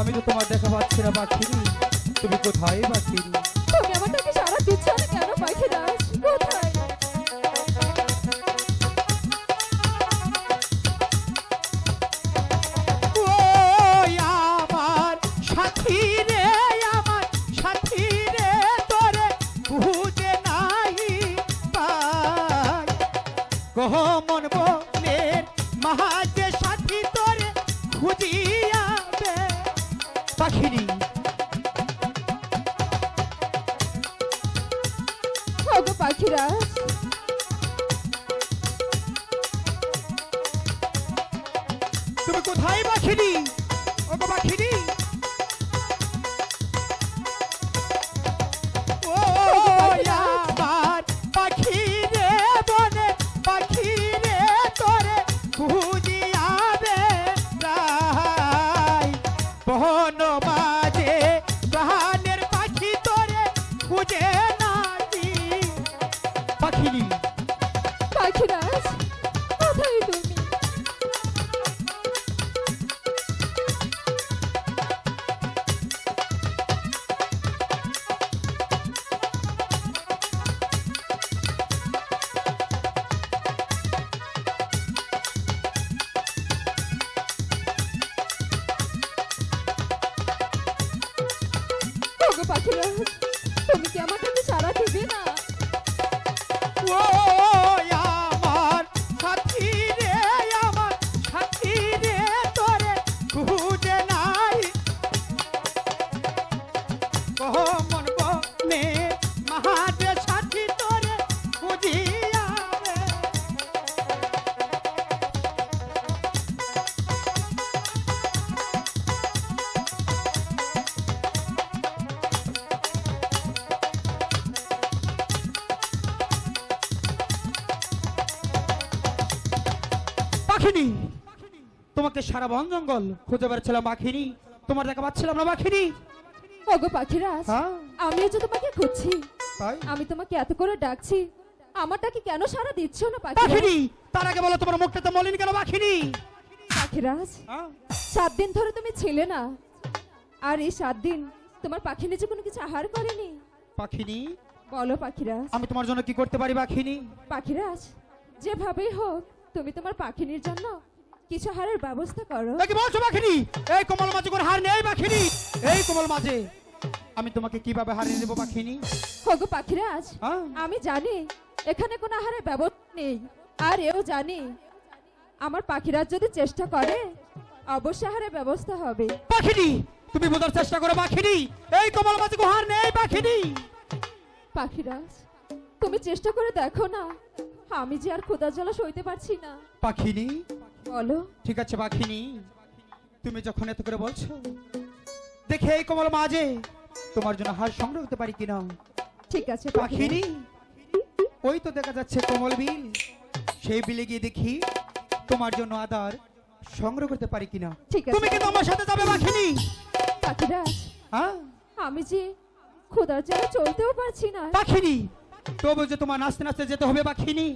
আমি তো তোমার দেখা পাচ্ছি না পাখিরি। তুমি কোথায় পাখিরি? তুমি আমার ডাকে সারা দিচ্ছ না কেন কোথায় নাই পাই। কহ মন বনের মহাজে সাথী তোরে খুঁজিয়াবে পাখিনি। তুমি কোথায় পাখিনি ওগো পাখিনি ও পাখিনি তোমাকে সারা বন জঙ্গল খুঁজে বেড়াচ্ছিলাম পাখিনি তোমার দেখা পাচ্ছিলাম না পাখিনি ওগো পাখিরাজ হ্যাঁ? আমিও যে তোমাকে খুঁজছি। তাই? আমি তোমাকে এত করে ডাকছি আমার ডাকে কেন সারা দিচ্ছ না পাখিনি তার আগে বলো তোমার মুখটা তো মলিন কেন পাখিনি পাখিরাজ হ্যাঁ? সাত দিন ধরে তুমি ছিলে না। আর এই সাত দিন তোমার পাখি নিচে কোনো কিছু আহার করেনি। পাখিনি? বলো পাখিরাজ। আমি তোমার জন্য কি করতে পারি পাখিনি পাখিরাজ যেভাবেই হোক তুমি তোমার পাখিনির জন্য কিছু আহারের ব্যবস্থা করো। কি বলছো পাখিনি? এই কোমল মাঝে করে হার নেই পাখিনি। এই কোমল মাঝে। আমি তোমাকে কীভাবে হারিয়ে দেবো পাখিনি? হগো পাখিরাজ হ্যাঁ? আমি জানি এখানে কোনো আহারের ব্যবস্থা নেই আর এও জানি আমার পাখিরাজ যদি চেষ্টা করে অবশ্যই হারের ব্যবস্থা হবে। পাখিনি তুমি বোঝার চেষ্টা করো পাখিনি। এই কমল মাঝে গুহার নেই পাখিনি। পাখিরাজ তুমি চেষ্টা করে দেখো না আমি যে আর খোদা জ্বালা সইতে পারছি না। পাখিনি। বলো। ঠিক আছে পাখিনি। তুমি যখন এত করে বলছো দেখে এই কমল মাঝে তোমার জন্য হার সংগ্রহ করতে পারি কিনা? ঠিক আছে পাখিনি। ওই তো দেখা যাচ্ছে কমল বিল। সেই বিলে গিয়ে দেখি তোমার জন্য আদার সংগ্রহ করতে পারি কিনা। ঠিক আছে। তুমি কিন্তু আমার সাথে যাবে পাখিনি। পাখিরাজ হ্যাঁ? আমি যে খোদার জ্বালা চলতেও পারছি না। পাখিনি তবু যে তোমার নাচতে নাচতে যেতে হবে পাখিনি।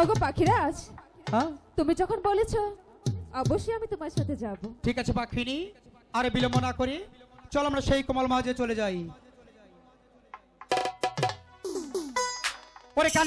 ওগো পাখিরাজ হ্যাঁ? তুমি যখন বলেছ অবশ্যই আমি তোমার সাথে যাব। ঠিক আছে পাখিনি আর বিলম্ব না করে চল আমরা সেই কমল মাঝে চলে যাই। ওরে